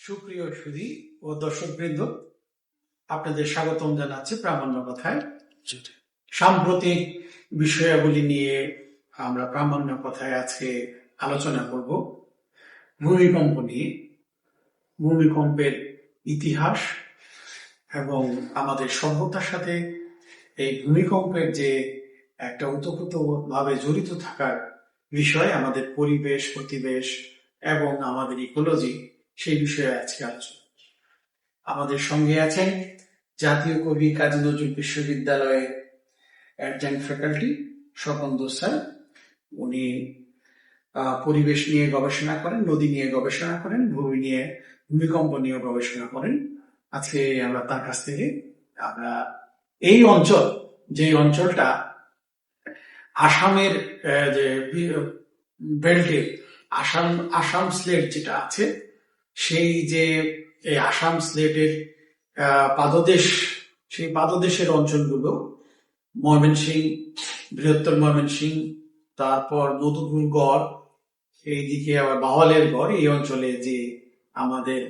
সুপ্রিয় সুধী ও দর্শকবৃন্দ আপনাদের স্বাগতম জানাচ্ছি প্রামাণ্য কথায়। সাম্প্রতিক বিষয়াবলী নিয়ে আমরা প্রামাণ্য কথায় আজকে আলোচনা করব। ভূমিকম্প নিয়ে। ভূমিকম্পের ইতিহাস এবং আমাদের সভ্যতার সাথে এই ভূমিকম্পের যে একটা উতপ্রত ভাবে জড়িত থাকার বিষয় আমাদের পরিবেশ প্রতিবেশ এবং আমাদের ইকোলজি সেই বিষয়ে আজকে আলোচনা আমাদের সঙ্গে আছেন জাতীয় কবি কাজী নজরুল বিশ্ববিদ্যালয়ের অ্যাডজান্ট ফ্যাকাল্টি স্বপন স্যার উনি পরিবেশ নিয়ে গবেষণা করেন, নদী নিয়ে গবেষণা করেন, ভূমি নিয়ে, ভূমিকম্প নিয়ে গবেষণা করেন। আজকে আমরা তার কাছ থেকে, আমরা এই অঞ্চল যে অঞ্চলটা আসামের যে বেল্টে, আসাম আসাম স্লেট যেটা আছে সেই যে, এই আসাম স্লেটের পাদদেশ, সেই পাদদেশের অঞ্চলগুলো ময়মনসিং বৃহত্তর ময়মনসিং তারপর মধুপুর গড়, এইদিকে আবার বাওয়ালের গড়, এই অঞ্চলে যে আমাদের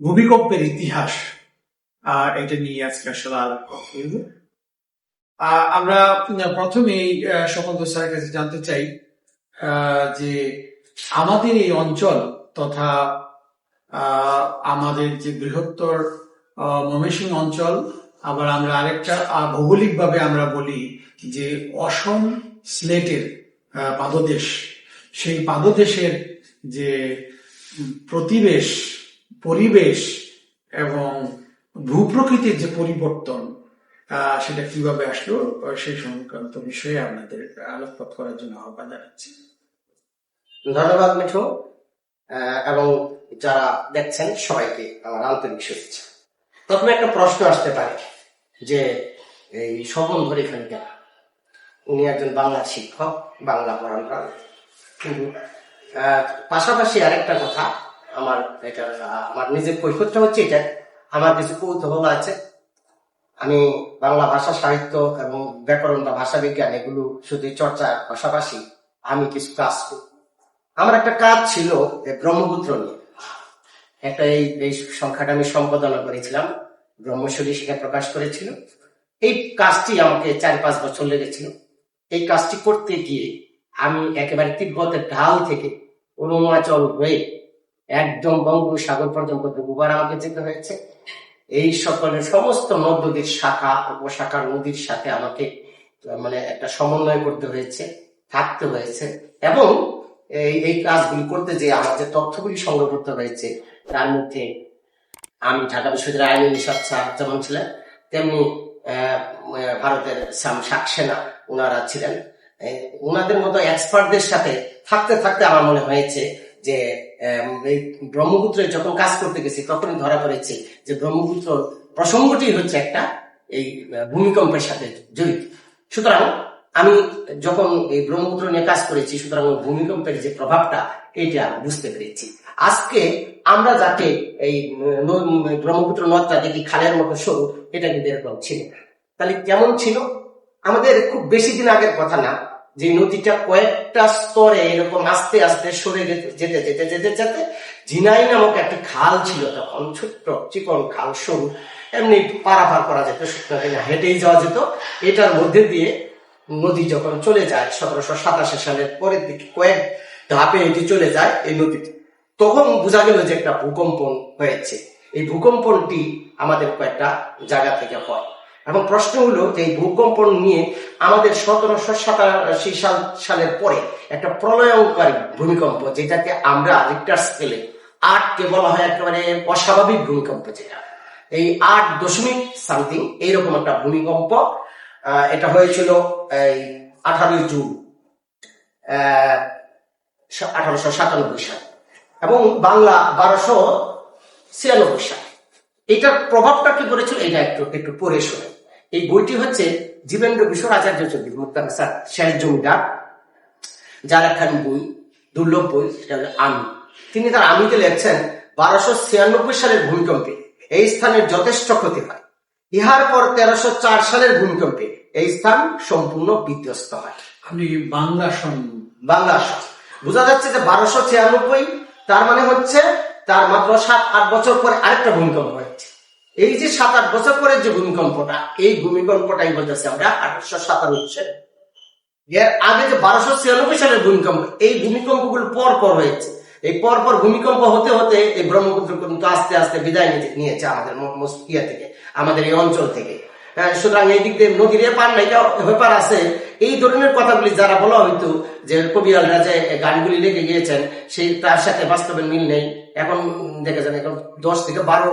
ভূমিকম্পের ইতিহাস এটা নিয়ে আজকে আসলে আলাপ আমরা প্রথমেই সকল স্যারের কাছে জানতে চাই যে আমাদের এই অঞ্চল তথা আমাদের যে বৃহত্তর ময়মনসিংহ অঞ্চল, আবার আমরা আরেকটা ভৌগোলিক ভাবে আমরা বলি যে অসম স্লেটের পাদদেশ। সেই পাদদেশের যে প্রতিবেশ, পরিবেশ এবং ভূপ্রকৃতির যে পরিবর্তন সেটা কীভাবে আসলো, সেই সংক্রান্ত বিষয়ে আপনাদের আলোকপাত করার জন্য আহ্বান জানাচ্ছি। ধন্যবাদ মিঠু। এবং যারা দেখছেন, সবাইকে আমার আন্তরিক শুভেচ্ছা। প্রথমে একটা প্রশ্ন আসতে পারে যে, এই স্বপন ধরে এখানে কেন? উনি একজন বাংলা শিক্ষক, বাংলা পড়ান কিন্তু পাশাপাশি আরেকটা কথা, আমার এটা, আমার নিজের কৈফতটা হচ্ছে এটা, আমার কিছু কৌতূহল আছে। আমি বাংলা ভাষা সাহিত্য এবং ব্যাকরণ বা ভাষা বিজ্ঞান এগুলো শুধু চর্চার পাশাপাশি আমি কিছু কাজ করি। আমার একটা কাজ ছিল ব্রহ্মপুত্র নিয়ে। একটা এই সংখ্যাটা আমি সম্পাদনা করেছিলাম। ব্রহ্মশরী সেখানে প্রকাশ করেছিল। এই কাজটি আমাকে চার পাঁচ বছর লেগেছিল। এই কাজটি করতে গিয়ে আমি একেবারে তিব্বতের ঢাল থেকে অরুণাচল হয়ে একদম বঙ্গোপসাগর পর্যন্ত দুবার আমাকে যেতে হয়েছে। এই সকলের সমস্ত নদ নদীর শাখা উপশাখা নদীর সাথে আমাকে মানে একটা সমন্বয় করতে হয়েছে, থাকতে হয়েছে। এবং এই এই কাজগুলি করতে যে আমার যে তথ্যগুলি সংগ্রহ করতে হয়েছে তার মধ্যে আমি ঢাকা বিশ্ববিদ্যালয়ের আইনি নিষাদ স্যার যেমন ছিলেন, তেমনি ভারতের সাম ওনারা ছিলেন। ওনাদের মতো এক্সপার্টদের সাথে থাকতে থাকতে আমার মনে হয়েছে যে এই ব্রহ্মপুত্রে যখন কাজ করতে গেছি, তখনই ধরা পড়েছে যে ব্রহ্মপুত্র প্রসঙ্গটি হচ্ছে একটা এই ভূমিকম্পের সাথে জড়িত। সুতরাং আমি যখন এই ব্রহ্মপুত্র নিয়ে কাজ করেছি, সুতরাং ভূমিকম্পের যে প্রভাবটা এটা বুঝতে পেরেছি। আজকে আমরা যাকে এই ন- ব্রহ্মপুত্র নদটা দেখি খালের মতো সরু, এটা কিন্তু এরকম ছিল। না। তাহলে কেমন ছিল? আমাদের খুব বেশি দিন আগের কথা না, যে নদীটা কয়েকটা স্তরে এরকম আস্তে আস্তে সরে যেতে যেতে যেতে যেতে ঝিনাই নামক একটি খাল ছিল তখন, ছোট্ট চিকন খাল, সরু, এমনি পারাপার করা যেত, শুকনো দিনে হেঁটেই যাওয়া যেত। এটার মধ্যে দিয়ে নদী যখন চলে যায়, সতেরোশো সাতাশি সালের পরের দিকে কয়েক ধাপে এটি চলে যায় এই নদীতে। তখন বোঝা গেল যে একটা ভূকম্পন হয়েছে। এই ভূকম্পনটি আমাদের কয়েকটা জায়গা থেকে হয়। এবং প্রশ্ন হলো যে এই ভূকম্পন নিয়ে আমাদের সতেরোশো সাতাশি সাল, সালের পরে একটা প্রলয়ঙ্কারী ভূমিকম্প যেটাকে আমরা রিক্টার স্কেলে আটকে বলা হয় একেবারে অস্বাভাবিক ভূমিকম্প যেটা। এই আট দশমিক সামথিং এইরকম একটা ভূমিকম্প এটা হয়েছিল এই আঠারোই জুন, আহ আঠারোশো সাতানব্বই সাল। এবং বাংলা বারোশো ছিয়ানব্বই সাল। এটার প্রভাবটা কি করেছিল এটা একটু একটু পড়ে শোনে। এই বইটি হচ্ছে জীবেন্দ্র কিশোর আচার্য চৌধুরী মুক্তার স্যার শেষ জমিদার যার একখানি বই দুর্লভ বই সেটা হলো আমি তিনি তার আমিতে লেখছেন বারোশো ছিয়ানব্বই সালের ভূমিকম্পে এই স্থানের যথেষ্ট ক্ষতি হয়। ইহার পর তেরোশো চার সালের ভূমিকম্পে এই স্থান সম্পূর্ণ বিধ্বস্ত হয়। আপনি বাংলা সং বাংলা বোঝা যাচ্ছে যে বারোশো ছিয়ানব্বই তার মানে হচ্ছে তার মাত্র সাত, আট বছর পরে আরেকটা ভূমিকম্প হয়েছে। এই যে সাত, আট বছর পরে যে ভূমিকম্পটা, এই ভূমিকম্পটাই বলতেছে আমরা আঠারোশো সাতানব্বই সালে। এর আগে যে বারোশো ছিয়ানব্বই সালের ভূমিকম্প, এই ভূমিকম্পগুলো পর পর হয়েছে। এই পর পর ভূমিকম্প হতে হতে এই ব্রহ্মপুত্র কিন্তু আস্তে আস্তে বিদায় নিয়েছে আমাদের ইয়ে থেকে, আমাদের এই অঞ্চল থেকে। সুতরাং এই দিক দিয়ে নদীর এপার ব্যাপার আছে। এই ধরনের কথাগুলি যারা বলা হইতো যে গানগুলি গিয়েছেন সেই তার সাথে মিল নেই। এখন দেখা যায় এখন দশ থেকে বারো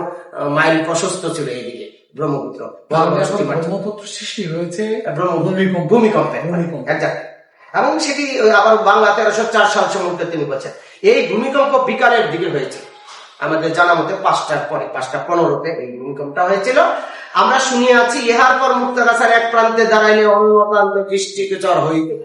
মাইল প্রশস্ত ছিল এইদিকে ব্রহ্মপুত্র। ব্রহ্মপুত্র সৃষ্টি হয়েছে ভূমিকম্প। ভূমিকম্পে। এবং সেটি আবার বাংলা তেরোশো চার সাল সম্বন্ধে তিনি বলছেন এই ভূমিকম্প বিকালের দিকে হয়েছে। আমাদের জানা মতে পাঁচটার পরে পাঁচটা পনেরোতে এই ভূমিকম্পটা হয়েছিল। আমরা শুনিয়ে আছি ইহার পর মুক্তাগাছার এক প্রান্তে দাঁড়াইলে অনবতান্ত দৃষ্টিকে চর হইতে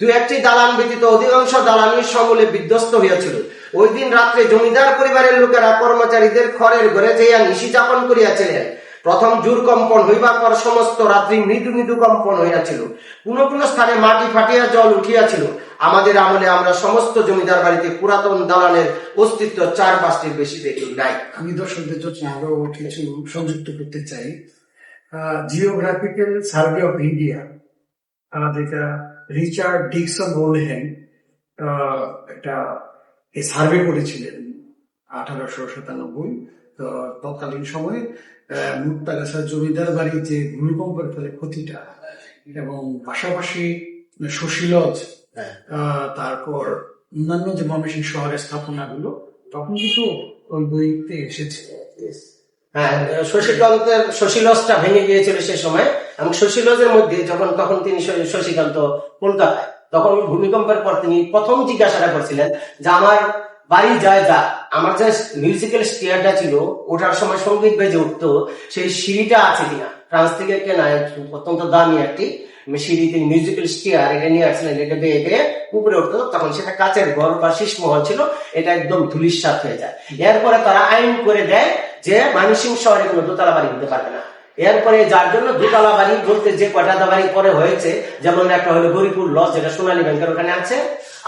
দু একটি দালান ব্যতীত অধিকাংশ দালানির সমূলে বিধ্বস্ত হইয়াছিল। ওই দিন রাত্রে জমিদার পরিবারের লোকেরা কর্মচারীদের খড়ের ঘরে যাইয়া নিশি যাপন করিয়াছিলেন। প্রথম জোর কম্পন হইবার পর সমস্ত রাত্রি মৃদু মৃদু কম্পন হইয়াছিল। কোন কোন স্থানে মাটি ফাটিয়া জল উঠিয়াছিল। আমাদের আমলে আমরা সমস্ত জমিদার বাড়িতে পুরাতন দালানের অস্তিত্ব চার পাঁচটির বেশি দেখি নাই। আমি দর্শকদের জন্য আরও কিছু সংযুক্ত করতে চাই। জিওগ্রাফিক্যাল সার্ভে অফ ইন্ডিয়া যেটা রিচার্ড ডিকসন ওলহেন একটা এই সার্ভে করেছিলেন আঠারোশো সাতানব্বই তৎকালীন সময়ে আহ, মুক্তাগাছা জমিদার বাড়ির যে ভূমিকম্পের ফলে ক্ষতিটা এবং পাশাপাশি সুশীলজ তারপর অন্যান্য যে ময়মনসিংহ শহরের স্থাপনাগুলো, তখন কিন্তু ওই বইতে এসেছে। হ্যাঁ শশীকান্তের ভেঙে গিয়েছিল সে সময় এবং শশীলজের মধ্যে যখন, তখন তিনি শশীকান্ত কলকাতায়, তখন ভূমিকম্পের পর তিনি প্রথম জিজ্ঞাসাটা করছিলেন যে আমার বাড়ি যায় যা, আমার যে মিউজিক্যাল স্টেয়ারটা ছিল ওঠার সময় সংগীত বেজে উঠতো, সেই সিঁড়িটা আছে কিনা? ফ্রান্স থেকে কেনা অত্যন্ত দামি একটি সিঁড়ি তিনি মিউজিক্যাল স্টেয়ার এটা নিয়ে আসছিলেন এটা বেয়ে বেয়ে উপরে উঠতো, তখন সেটা কাচের ঘর বা শীষমহল ছিল, এটা একদম ধুলিস্বাদ হয়ে যায়। এরপরে তারা আইন করে দেয় যে মানসিং শহরে কোনো দোতলা বাড়ি হতে পারবে না। এরপরে যার জন্য দোতলা বাড়ি বলতে যে কয়টা বাড়ি পরে হয়েছে, যেমন একটা হলো গরিপুর লজ, যেটা সোনালী ব্যাংকের ওখানে আছে,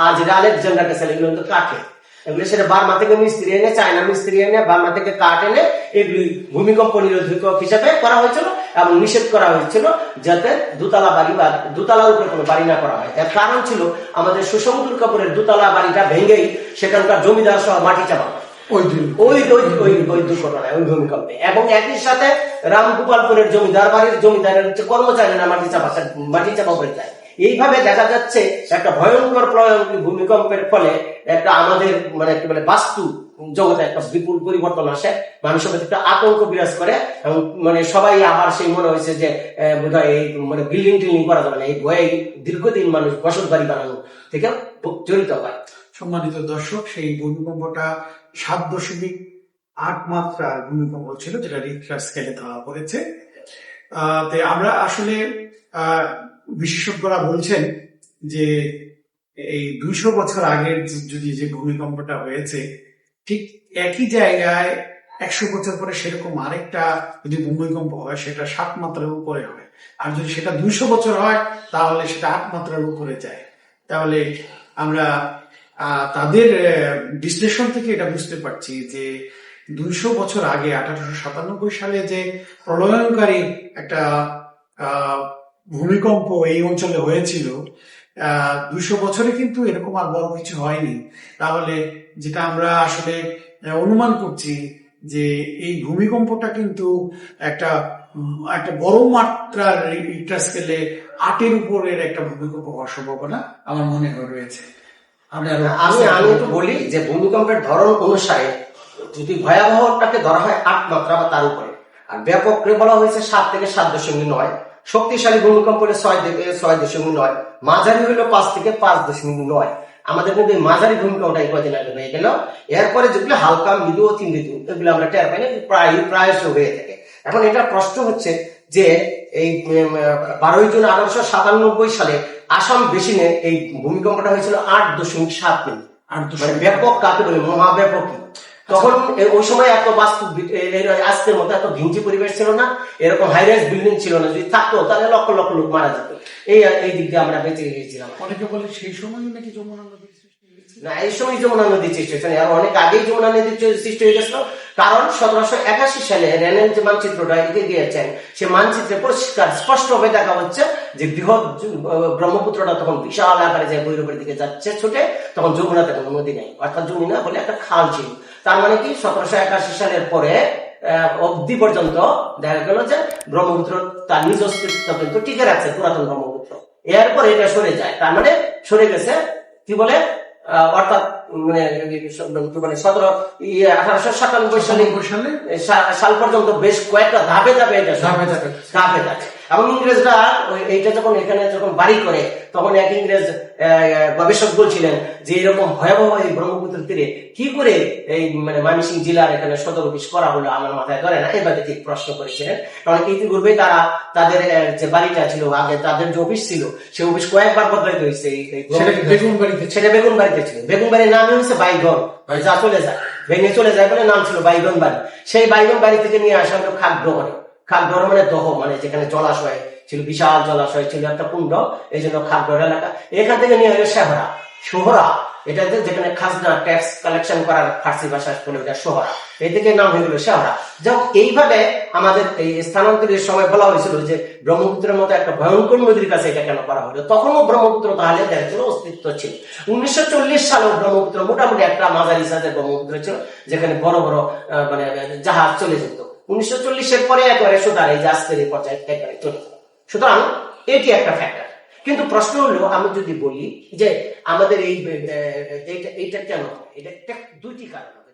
আর যেটা আলেকজান্ডার কাছে এগুলো কিন্তু কাঠে এগুলো সেটা বার্মা থেকে মিস্ত্রি এনে চায়না মিস্ত্রি এনে, বার্মা থেকে কাঠ এনে, এগুলি ভূমিকম্প নিরোধক হিসাবে করা হয়েছিল। এবং নিষেধ করা হয়েছিল যাতে দোতলা বাড়ি বা দোতলার উপরে কোনো বাড়ি না করা হয়। এর কারণ ছিল আমাদের সুসমুদ্র কাপুরের দোতলা বাড়িটা ভেঙেই সেখানকার জমিদার সহ মাটি চাপা ওই ওই ওই ওই ওই দুর্ঘটনায় ওই ভূমিকম্পে। এবং একই সাথে রামগোপালপুরের জমিদার বাড়ির জমিদারের হচ্ছে কর্মচারীরা মাটি চাপা মাটি চাপা যায়। এইভাবে দেখা যাচ্ছে একটা ভয়ঙ্কর ভূমিকম্পের ফলে একটা আমাদের মানে কি বলে বাস্তু জগতে একটা বিপুল পরিবর্তন আসে মানুষের মধ্যে একটা আতঙ্ক বিরাজ করে এবং মানে সবাই আবার সেই মনে হয়েছে যে বোধহয় এই মানে বিল্ডিং টিল্ডিং করা যাবে না। এই ভয়ে দীর্ঘদিন মানুষ বসত বাড়ি বানানো থেকে জড়িত হয়। সম্মানিত দর্শক, সেই ভূমিকম্পটা সাত দশমিক আট মাত্রার ভূমিকম্প ছিল, যেটা রিক্টার স্কেলে ধরা পড়েছে। আমরা আসলে বিশেষজ্ঞরা বলছেন যে, এই দুইশো বছর আগের যদি যে ভূমিকম্পটা হয়েছে ঠিক একই জায়গায় একশো বছর পরে সেরকম আরেকটা যদি ভূমিকম্প হয়, সেটা সাত মাত্রার উপরে হয়। আর যদি সেটা দুইশো বছর হয়, তাহলে সেটা আট মাত্রার উপরে যায়। তাহলে আমরা তাদের বিশ্লেষণ থেকে এটা বুঝতে পারছি যে দুইশো বছর আগে, আঠারোশো সাতানব্বই সালে যে প্রলয়নকারী একটা ভূমিকম্প এই অঞ্চলে হয়েছিল আহ দুইশো বছরে কিন্তু এরকম আর বড় কিছু হয়নি। তাহলে যেটা আমরা আসলে অনুমান করছি যে এই ভূমিকম্পটা কিন্তু একটা একটা বড় মাত্রার রিক্টার স্কেলে আটের উপরের একটা ভূমিকম্প হওয়ার সম্ভাবনা আমার মনে হয় রয়েছে। আমি আমি আমি একটু বলি যে ভূমিকম্পের ধরন অনুসারে যদি ভয়াবহটাকে ধরা হয় আট মাত্রা বা তার উপরে আর ব্যাপক রে বলা হয়েছে সাত থেকে সাত দশমিক নয় শক্তিশালী ভূমিকম্প হলে ছয় থেকে ছয় দশমিক নয় মাঝারি হলো পাঁচ থেকে পাঁচ দশমিক নয় আমাদের কিন্তু এই মাঝারি ভূমিকম্পটা এই কদিন আগে হয়ে গেল। এরপরে যেগুলো হালকা মৃদু অতি মৃদু এগুলো আমরা টের পাই না প্রায় প্রায়শ হয়ে থাকে। এখন এটা প্রশ্ন হচ্ছে যে এই বারোই জুন আঠারোশো সাতানব্বই সালে আসাম বেসিনে এই ভূমিকম্পটা হয়েছিল আট দশমিক সাত মিনিট। মানে ব্যাপক কাকে বলে মহাব্যাপক তখন ওই সময় এত বাস্তু আজকের মতো এত ঘিঞ্জি পরিবেশ ছিল না এরকম হাইরাইজ বিল্ডিং ছিল না যদি থাকতো তাহলে লক্ষ লক্ষ লোক মারা যেত। এই এই দিক দিয়ে আমরা বেঁচে গিয়েছিলাম। অনেকে বলে সেই সময় নাকি যমুনা নদীর না এই সময় যমুনা নদী সৃষ্টি হয়েছে। আর অনেক আগেই যমুনা নদী সৃষ্টি হয়ে গেছিল কারণ সতেরোশো একাশি সালে রেনের যে মানচিত্রটা এঁকে দিয়েছেন সে মানচিত্রে পরিষ্কার স্পষ্ট ভাবে দেখা হচ্ছে যে বৃহৎ ব্রহ্মপুত্রটা তখন বিশাল আকারে যে ভৈরবের দিকে যাচ্ছে ছুটে তখন যমুনাতে কোনো নদী নেই। অর্থাৎ যমুনা বলে একটা খাল ছিল। তার মানে কি? সতেরোশো একাশি সালের পরে অবধি পর্যন্ত দেখা গেল যে ব্রহ্মপুত্র তার নিজ অস্তিত্ব কিন্তু টিকে রাখছে পুরাতন ব্রহ্মপুত্র। এরপরে এটা সরে যায়। তার মানে সরে গেছে কি বলে আহ, অর্থাৎ মানে কি সতেরো ইয়ে আঠারোশো সাতানব্বই সালে সাল? পর্যন্ত বেশ কয়েকটা ধাপে ধাপে এটা ধাপে ধাপে। ধাপে ধাপে। এবং ইংরেজরা এইটা যখন এখানে যখন বাড়ি করে তখন এক ইংরেজ গবেষক বলছিলেন যে এরকম ভয়াবহ এই ব্রহ্মপুত্র তীরে কি করে এই মানে ময়মনসিংহ জেলার এখানে সদর অফিস করা হলো আমার মাথায় ধরে না এভাবে ঠিক প্রশ্ন করেছিলেন। কারণ ইতিপূর্বে তারা তাদের যে বাড়িটা ছিল আগে তাদের যে অফিস ছিল সে অফিস কয়েকবার বদলাইতে হয়েছে বেগুন বাড়িতে সেটা বেগুন বাড়িতে ছিল। বেগুন বাড়ির নামই হচ্ছে বাইগন। যা চলে যায়। ভেঙে চলে যায় বলে নাম ছিল বাইগন বাড়ি। সেই বাইগন বাড়ি থেকে নিয়ে আসা হলো খাদ্য মানে খাদ্য মানে দহ মানে যেখানে জলাশয় ছিল, বিশাল জলাশয় ছিল, একটা কুণ্ড, এই জন্য খাদ্যর এলাকা। এখান থেকে নিয়ে এলো শেহরা। শোহরা এটা যে- যেখানে খাজনা ট্যাক্স কালেকশন করার ফার্সি ভাষা বলে ওটা শোহরা এই থেকে নাম হয়ে গেল শেহরা। যাক, এইভাবে আমাদের এই স্থানান্তরের সময় বলা হয়েছিল যে ব্রহ্মপুত্রের মতো একটা ভয়ঙ্কর নদীর কাছে এটা কেন করা হলো? তখনও ব্রহ্মপুত্র তাহলে দেখছিল অস্তিত্ব ছিল। উনিশশো চল্লিশ সালেও ব্রহ্মপুত্র মোটামুটি একটা মাঝারি সাথে ব্রহ্মপুত্র ছিল, যেখানে বড় বড় মানে জাহাজ চলে যেত। উনিশশো চল্লিশের পরে একেবারে সুতার এই আজকের এই পর্যায়ে একেবারে চলে। সুতরাং এটি একটা ফ্যাক্টর কিন্তু প্রশ্ন হলো, আমি যদি বলি যে আমাদের এই এইটা কেন এটা দুইটি কারণ হতে